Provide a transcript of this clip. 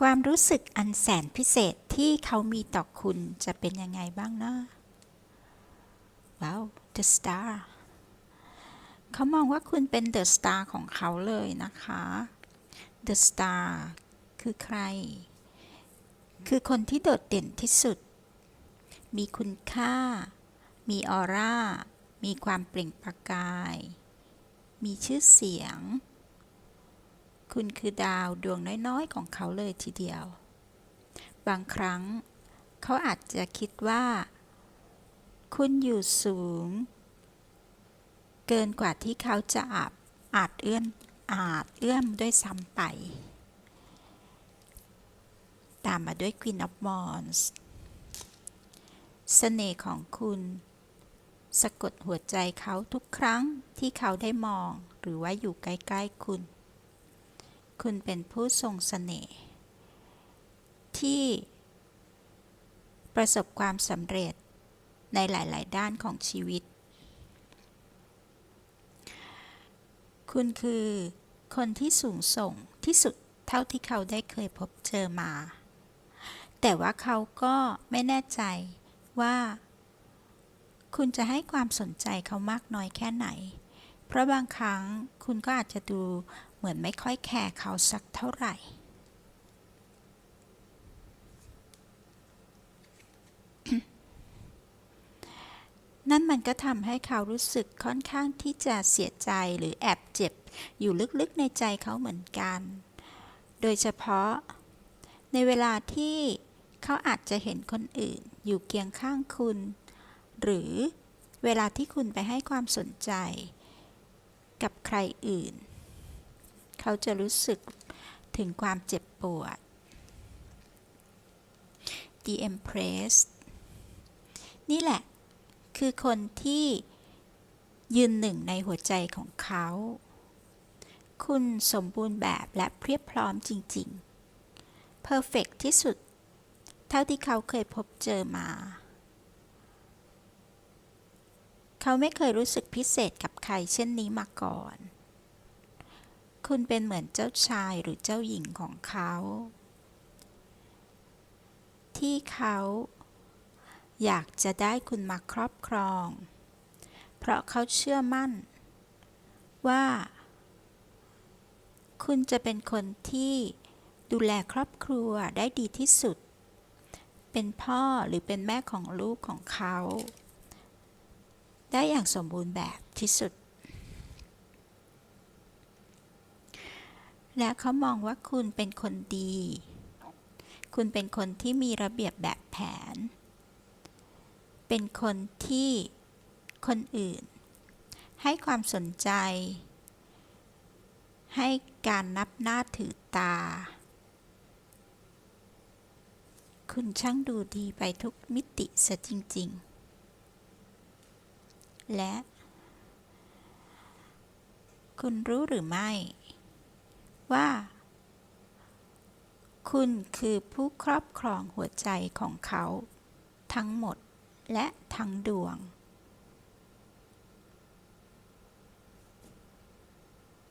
ความรู้สึกอันแสนพิเศษที่เขามีต่อคุณจะเป็นยังไงบ้างนะว้าว The Star เขามองว่าคุณเป็น The Star ของเขาเลยนะคะ The Star คือใคร คือคนที่โดดเด่นที่สุด มีคุณค่า มีออร่า มีความเปล่งประกาย มีชื่อเสียง คุณคือดาวดวงน้อยๆ ของเขาเลยทีเดียว บางครั้ง เขาอาจจะคิดว่า คุณอยู่สูง เกินกว่าที่เขาจะอาจอาจเอื้อนอาจเอื้อมด้วยซ้ำไป ตามมาด้วย Queen of Wands เสน่ห์ของคุณ สะกดหัวใจเขาทุกครั้งที่เขาได้มองหรือว่าอยู่ใกล้ ๆ คุณ คุณเป็นผู้ทรงเสน่ห์ที่ประสบความสำเร็จในหลาย ๆ ด้านของชีวิต คุณคือคนที่สูงส่งที่สุดเท่าที่เขาได้เคยพบเจอมา แต่ว่าเขาก็ไม่แน่ใจว่า คุณจะให้ความสนใจเขามากน้อยแค่ไหน เพราะบางครั้งคุณก็อาจจะดูเหมือนไม่ค่อยแคร์เขาสักเท่าไหร่ นั่นมันก็ทำให้เขารู้สึกค่อนข้างที่จะเสียใจหรือแอบเจ็บ อยู่ลึกๆในใจเขาเหมือนกัน โดยเฉพาะในเวลาที่เขาอาจจะเห็นคนอื่นอยู่เคียงข้างคุณ หรือเวลาที่คุณไปให้ความสนใจ กับใครอื่น เขาจะรู้สึกถึงความเจ็บปวด The Empress นี่แหละ คือคนที่ยืนหนึ่งในหัวใจของเขา คุณสมบูรณ์แบบและเพียบพร้อมจริงๆ เพอร์เฟกที่สุด เท่าที่เขาเคยพบเจอมา เขาไม่เคยรู้สึกพิเศษกับใครเช่นนี้มาก่อน คุณเป็นเหมือนเจ้าชายหรือเจ้าหญิงของเขา ที่เขาอยากจะได้คุณมาครอบครอง เพราะเขาเชื่อมั่น ว่า คุณจะเป็นคนที่ดูแลครอบครัวได้ดีที่สุด เป็นพ่อหรือเป็นแม่ของลูกของเขา ได้อย่างสมบูรณ์แบบที่สุด และเขามองว่าคุณเป็นคนดี คุณเป็นคนที่มีระเบียบแบบแผน เป็นคนที่คนอื่น ให้ความสนใจ ให้การนับหน้าถือตา คุณช่างดูดีไปทุกมิติเสียจริง ๆ และ คุณรู้หรือไม่ ว่า คุณคือผู้ครอบครองหัวใจของเขา ทั้งหมดและทั้งดวง